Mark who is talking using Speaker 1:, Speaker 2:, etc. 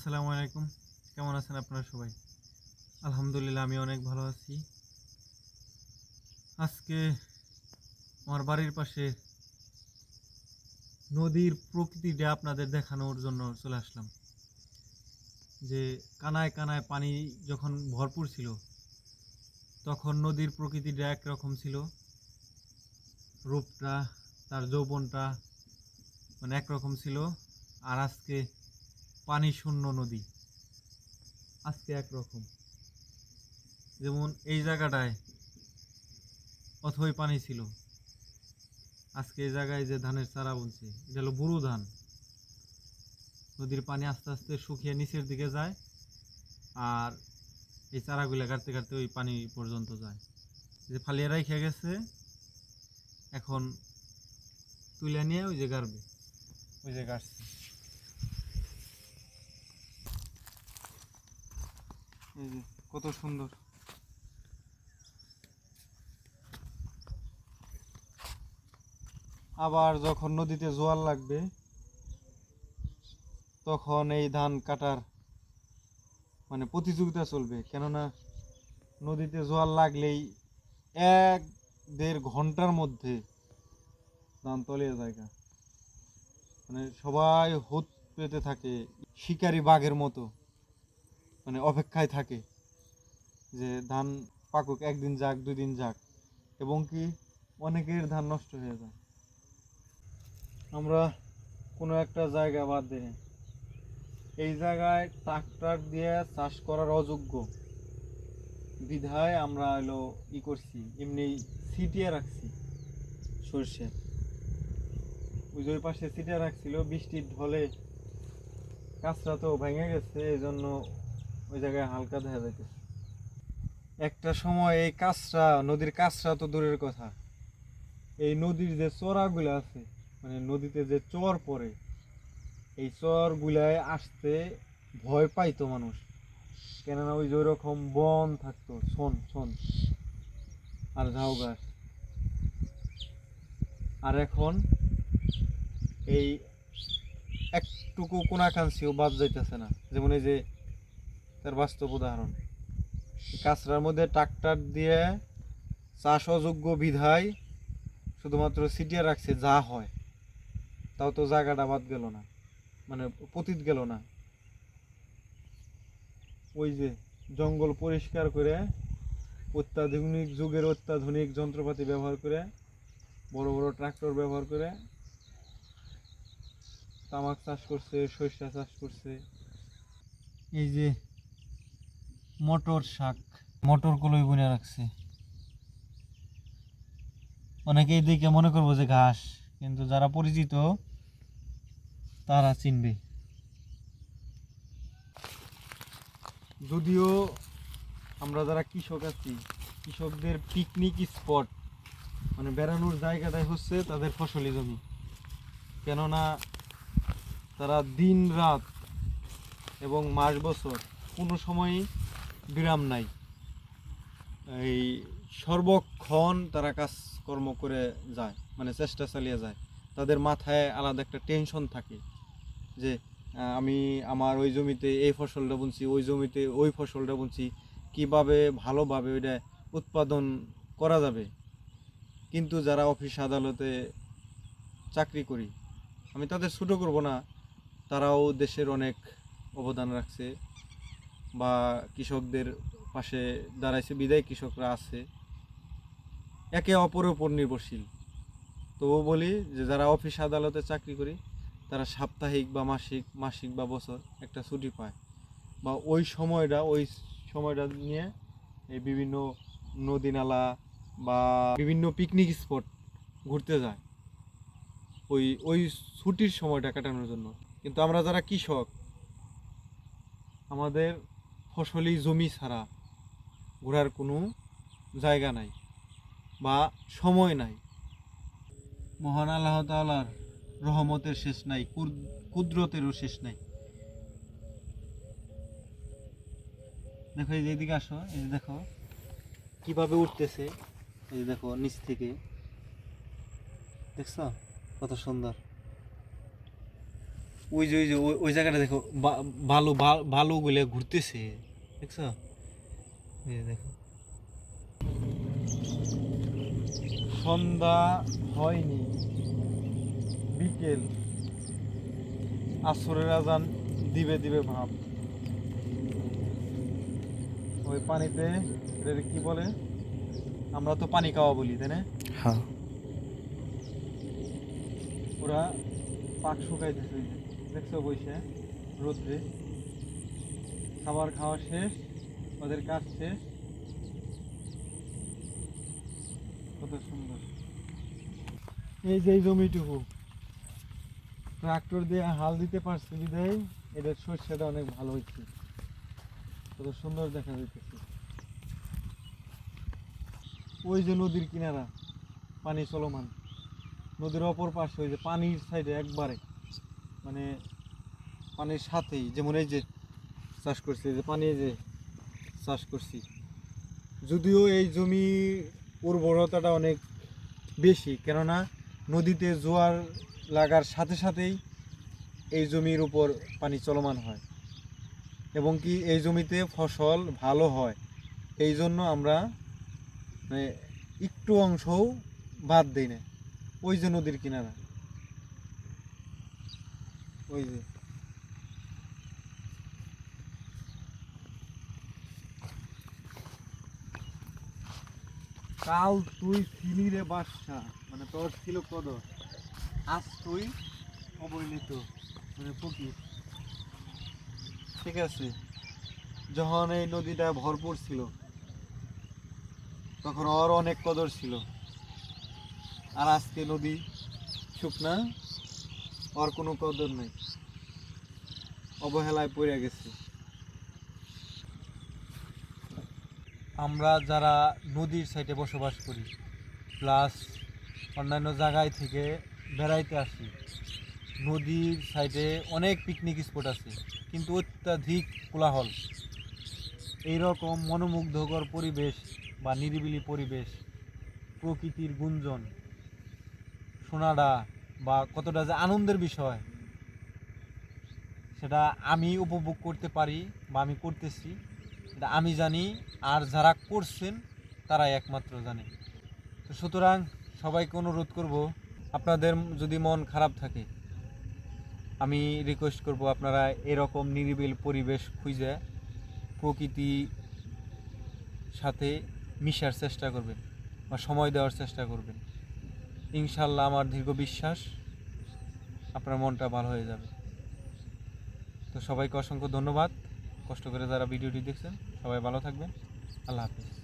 Speaker 1: আসসালামু আলাইকুম। কেমন আছেন আপনারা সবাই? আলহামদুলিল্লাহ, আমি অনেক ভালো আছি। আজকে আমার বাড়ির পাশে নদীর প্রকৃতিটা আপনাদের দেখানোর জন্য চলে আসলাম। যে কানায় কানায় পানি যখন ভরপুর ছিল, তখন নদীর প্রকৃতিটা একরকম ছিল। রূপটা, তার যৌবনটা মানে একরকম ছিল। আর আজকে পানি শূন্য নদী। আজকে একরকম। যেমন এই জায়গাটায় অথই পানি ছিল। আজকে এই জায়গায় যে ধানের চারা বুনছে এটা হলো বুড়ো ধান। নদীর পানি আস্তে আস্তে শুকিয়ে নিচের দিকে যায় আর এই চারাগুলো কাটতে কাটতে ওই পানি পর্যন্ত যায়। যে ফালিয়ে রাখে গেছে, এখন তুলে নিয়ে ওই যে গাড়বে। ওই যে গাড়ছে। কত সুন্দর। আবার যখন নদীতে জোয়ার লাগবে, তখন এই ধান কাটার মানে প্রতিযোগিতা চলবে। কেননা নদীতে জোয়ার লাগলেই এক দেড় ঘণ্টার মধ্যে ধান তলিয়ে জায়গা মানে সবাই হুত পেতে থাকে শিকারি বাঘের মতো। মানে অপেক্ষায় থাকে যে ধান পাকুক, একদিন যাক দুই দিন যাক, এবং কি অনেকের ধান নষ্ট হয়ে যায়। আমরা কোনো একটা জায়গা বাদ দিই এই জায়গায় ট্রাক্টর দিয়ে চাষ করার অযোগ্য বিধায় আমরা হলো ই করছি, এমনি সিটিয়ে রাখছি সর্ষে। ওই পাশে সিটিয়ে রাখছিল, বৃষ্টির ঢলে কাঁচরা তো ভেঙে গেছে এই জন্য ওই জায়গায় হালকা দেখা যাইতেছে। একটা সময় এই কাঁচরা, নদীর কাঁচরা তো দূরের কথা। এই নদীর যে চড়াগুলো আছে মানে নদীতে যে চর পড়ে, এই চরগুলায় আসতে ভয় পাইতো মানুষ। কেননা ওই যে ওইরকম বন থাকতো, শোন শোন। আর ঝাউ গাছ। আর এখন এই একটুকু কোনাকাঞ্চিও বাদ যাইতেছে না। যেমন এই যে তার বাস্তব উদাহরণ। কাঁচরার মধ্যে ট্রাক্টর দিয়ে চাষ অযোগ্য বিধায় শুধুমাত্র সিটিয়ে রাখছে যা হয়। তাও তো জায়গাটা বাদ গেল না মানে পতিত গেল না। ওই যে জঙ্গল পরিষ্কার করে অত্যাধুনিক যুগের অত্যাধুনিক যন্ত্রপাতি ব্যবহার করে, বড় বড় ট্রাক্টর ব্যবহার করে তামাক চাষ করছে, সরিষা চাষ করছে। এই যে মটর শাক, মটর কলই বুনে রাখছে। অনেকেই দেখে মনে করব যে ঘাস, কিন্তু যারা পরিচিত, তারা চিনবে। যদিও আমরা যারা কৃষক আছি, কৃষকদের পিকনিক স্পট মানে বেড়ানোর জায়গাটাই হচ্ছে তাদের ফসলি জমি। কেননা তারা দিন রাত এবং মাস বছর কোনো সময়ই বিরাম নাই। এই সর্বক্ষণ তারা কাজকর্ম করে যায় মানে চেষ্টা চালিয়ে যায়। তাদের মাথায় আলাদা একটা টেনশন থাকে যে আমি আমার ওই জমিতে এই ফসলটা বুনছি, ওই জমিতে ওই ফসলটা বুনছি, কীভাবে ভালোভাবে ওইটা উৎপাদন করা যাবে? কিন্তু যারা অফিস আদালতে চাকরি করি, আমি তাদের ছোটো করব না। তারাও দেশের অনেক অবদান রাখছে। বা কৃষকদের পাশে দাঁড়াইছে, বিদায় কৃষকরা আছে, একে অপরের উপর নির্ভরশীল। তবুও বলি যে যারা অফিস আদালতে চাকরি করি, তারা সাপ্তাহিক বা মাসিক মাসিক বা বছর একটা ছুটি পায়। বা ওই সময়টা ওই সময়টা নিয়ে এই বিভিন্ন নদী নালা বা বিভিন্ন পিকনিক স্পট ঘুরতে যায়। ওই ওই ছুটির সময়টা কাটানোর জন্য। কিন্তু আমরা যারা কৃষক, আমাদের ফসলি জমি ছাড়া ঘোরার কোনো জায়গা নাই বা সময় নাই। মহান আল্লাহ তাআলার রহমতের শেষ নাই, কুদ- কুদরতেরও শেষ নাই। দেখো, এই এদিকে আসো, এই দেখো, কীভাবে উঠতেছে, এই দেখো, নিচ থেকে। দেখছ? কত সুন্দর। ওই যে ওই যে ওই- ওই জায়গাটা দেখো ভালো বালু বা- ঘুরতেছে দেখছ? দেখো। সন্ধ্যা হয়নি বিকেল। আসরের আজান দিবে দিবে ভাব। ওই পানিতে কি বলে? আমরা তো পানি খাওয়া বলি তাই না?
Speaker 2: হ্যাঁ।
Speaker 1: ওরা পাক শুকাইতেছে। দেখছ বসে রোদ্রে। খাবার খাওয়া শেষ, ওদের কাজ শেষ। কত সুন্দর। এই যে জমিটুকু। ট্রাক্টর দিয়ে হাল দিতে পারছে বিধায়, এদের শস্যটা অনেক ভালো হয়েছে। কত সুন্দর দেখা যাইতেছে। ওই যে নদীর কিনারা, পানি চলমান। নদীর অপর পাশে ওই যে পানির সাইডে একবারে। মানে পানির সাথেই, যেমন এই যে চাষ করছি যে পানি যে চাষ করছি, যদিও এই জমি উর্বরতাটা অনেক বেশি, কেননা নদীতে জোয়ার লাগার সাথে সাথেই এই জমির উপর পানি চলমান হয় এবং কি এই জমিতে ফসল ভালো হয়। এই জন্য আমরা মানে একটু অংশও বাদ দিই না, ওই যে নদীর কিনারা। ওই যে। কাল তুই ছিলি রে বাদশা মানে তোর ছিল কদর। আজ তুই অবহেলিত মানে ফকির। ঠিক আছে, যখন এই নদীটা ভরপুর ছিল, তখন ওর অনেক কদর ছিল। আর আজকে নদী শুকনা ওর কোনো কদর নেই। অবহেলায় পড়ে গেছে। আমরা যারা নদীর সাইডে বসবাস করি, প্লাস অন্যান্য জায়গায় থেকে বেড়াইতে আসি, নদীর সাইডে অনেক পিকনিক স্পট আছে, কিন্তু অত্যাধিক কোলাহল। এইরকম মনোমুগ্ধকর পরিবেশ বা নিরিবিলি পরিবেশ, প্রকৃতির গুঞ্জন শোনাটা বা কতটা যে আনন্দের বিষয়, সেটা আমি উপভোগ করতে পারি বা আমি করতেছি। এটা আমি জানি, আর যারা করছেন, তারাই একমাত্র জানে। তো সুতরাং সবাইকে অনুরোধ করব, আপনাদের যদি মন খারাপ থাকে, আমি রিকোয়েস্ট করব আপনারা এরকম নিরিবিল পরিবেশ খুঁজে প্রকৃতি সাথে মিশার চেষ্টা করবেন বা সময় দেওয়ার চেষ্টা করবেন। ইনশাল্লাহ আমার দীর্ঘ বিশ্বাস, আপনার মনটা ভালো হয়ে যাবে। তো সবাইকে অসংখ্য ধন্যবাদ। কষ্ট করে যারা ভিডিওটি দেখছেন, সবাই ভালো থাকবেন। আল্লাহ হাফিজ।